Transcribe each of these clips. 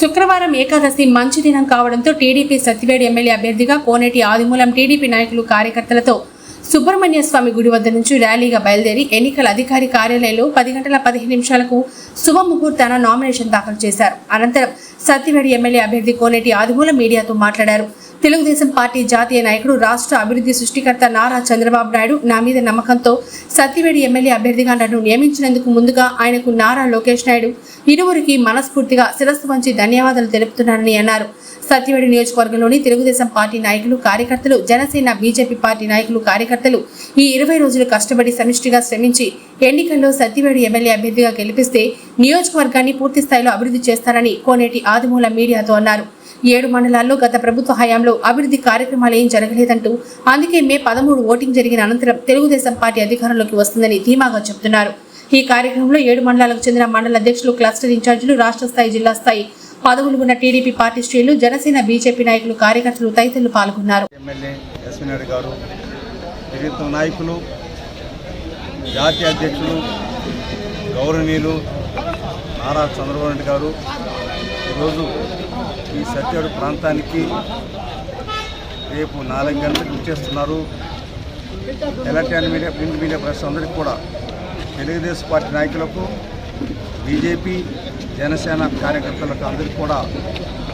శుక్రవారం ఏకాదశి మంచి దినం కావడంతో టీడీపీ సత్యవేడి ఎమ్మెల్యే అభ్యర్థిగా కోనేటి ఆదిమూలం టీడీపీ నాయకులు కార్యకర్తలతో సుబ్రహ్మణ్య స్వామి గుడి వద్ద నుంచి ర్యాలీగా బయలుదేరి ఎన్నికల అధికారి కార్యాలయంలో పది గంటల పదిహేను నిమిషాలకు శుభముహూర్తాన నామినేషన్ దాఖలు చేశారు. అనంతరం సత్యవేడి ఎమ్మెల్యే అభ్యర్థి కోనేటి ఆదిమూలం మీడియాతో మాట్లాడారు. తెలుగుదేశం పార్టీ జాతీయ నాయకుడు రాష్ట్ర అభివృద్ధి సృష్టికర్త నారా చంద్రబాబు నాయుడు నా మీద నమ్మకంతో సత్యవేడి ఎమ్మెల్యే అభ్యర్థిగా నన్ను నియమించినందుకు ముందుగా ఆయనకు నారా లోకేష్ నాయుడు ఇరువురికి మనస్ఫూర్తిగా శిరస్సు వంచి ధన్యవాదాలు తెలుపుతున్నానని అన్నారు. సత్యవేడి నియోజకవర్గంలోని తెలుగుదేశం పార్టీ నాయకులు కార్యకర్తలు జనసేన బీజేపీ పార్టీ నాయకులు కార్యకర్తలు ఈ ఇరవై రోజులు కష్టపడి సమిష్టిగా శ్రమించి ఎన్నికల్లో సత్యవేడి ఎమ్మెల్యే అభ్యర్థిగా గెలిపిస్తే నియోజకవర్గాన్ని పూర్తి స్థాయిలో అభివృద్ధి చేస్తారని కోనేటి ఆదిమూల మీడియాతో అన్నారు. ఏడు మండలాల్లో గత ప్రభుత్వ హయాంలో అభివృద్ధి కార్యక్రమాలు ఏం జరగలేదంటూ అందుకే మే పదమూడు ఓటింగ్ జరిగిన అనంతరం తెలుగుదేశం పార్టీ అధికారంలోకి వస్తుందని ధీమాగా చెబుతున్నారు. ఈ కార్యక్రమంలో ఏడు మండలాలకు చెందిన మండల అధ్యక్షులు క్లస్టర్ ఇన్ఛార్జీలు రాష్ట్ర స్థాయి జిల్లా స్థాయి పదవులు ఉన్న టీడీపీ పార్టీ శ్రేణులు జనసేన బీజేపీ నాయకులు కార్యకర్తలు తదితరులు పాల్గొన్నారు. ఎమ్మెల్యే నాయకులు జాతీయ అధ్యక్షులు గౌరవనీయులు నారా చంద్రబాబు నాయుడు గారు ఈరోజు ఈ సత్యడు ప్రాంతానికి రేపు నాలుగు గంటలకు ఇచ్చేస్తున్నారు electronic media print media press అందరికీ కూడా తెలుగుదేశం పార్టీ నాయకులకు బీజేపీ జనసేన కార్యకర్తలకు అందరికీ కూడా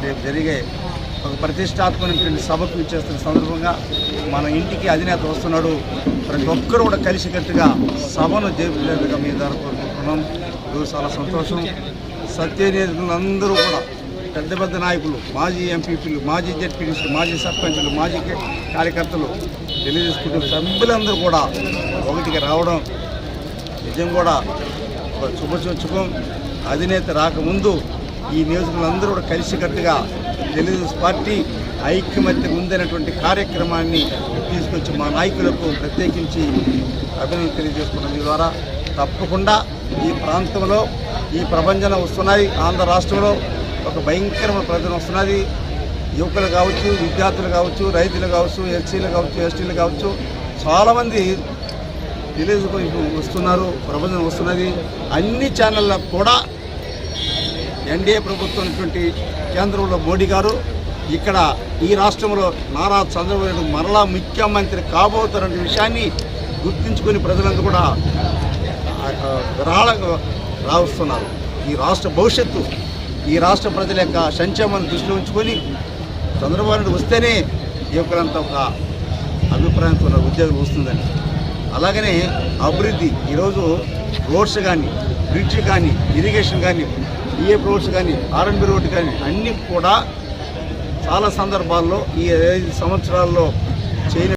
రేపు జరిగే ఒక ప్రతిష్టాత్మకమైన సభకు ఇచ్చేస్తున్న సందర్భంగా మన ఇంటికి అధినేత వస్తున్నాడు. ప్రతి ఒక్కరు కూడా కలిసికట్టుగా సభను జరుపులేదుగా మీ ద్వారా కోరుకుంటున్నాం. చాలా సంతోషం. సత్యనేతలందరూ అందరూ కూడా పెద్ద పెద్ద నాయకులు మాజీ ఎంపీపీలు మాజీ జడ్పీటీసీలు మాజీ సర్పంచ్లు మాజీ కార్యకర్తలు తెలుగుదేశం సభ్యులందరూ కూడా ఒకటికి రావడం నిజం కూడా. ఒక శుభసూచకం అధినేత రాకముందు ఈ నియోజకవర్గందరూ కూడా కలిసికట్టుగా తెలుగుదేశం పార్టీ ఐక్యమత్య ఉందనేటువంటి కార్యక్రమాన్ని తీసుకొచ్చి మా నాయకులకు ప్రత్యేకించి అభినందన తెలియజేసుకున్న. మీ ద్వారా తప్పకుండా ఈ ప్రాంతంలో ఈ ప్రపంచం వస్తున్నాయి. ఆంధ్ర రాష్ట్రంలో ఒక భయంకరమైన ప్రజలు వస్తున్నది. యువకులు కావచ్చు విద్యార్థులు కావచ్చు రైతులు కావచ్చు ఎస్సీలు కావచ్చు ఎస్టీలు కావచ్చు చాలామంది విలేజ్ వస్తున్నారు ప్రపంచం వస్తున్నది. అన్ని ఛానళ్ళకు కూడా ఎన్డీఏ ప్రభుత్వం కేంద్రంలో మోడీ గారు ఇక్కడ ఈ రాష్ట్రంలో నారా చంద్రబాబు నాయుడు మరలా ముఖ్యమంత్రి కాబోతారనే విషయాన్ని గుర్తించుకుని ప్రజలందరూ కూడా విరాళ రావస్తున్నారు ఈ రాష్ట్ర భవిష్యత్తు ఈ రాష్ట్ర ప్రజల యొక్క సంక్షేమాన్ని దృష్టిలో ఉంచుకొని చంద్రబాబు నాయుడు వస్తేనే యువకులంతా ఒక అభిప్రాయంతో ఉన్న ఉద్యోగం వస్తుందని. అలాగనే అభివృద్ధి ఈరోజు రోడ్స్ కానీ బ్రిడ్జ్ కానీ ఇరిగేషన్ కానీ ఈఏఫ్ రోడ్స్ కానీ ఆర్ఎన్బి రోడ్డు కానీ అన్నీ కూడా చాలా సందర్భాల్లో ఈ ఐదు సంవత్సరాల్లో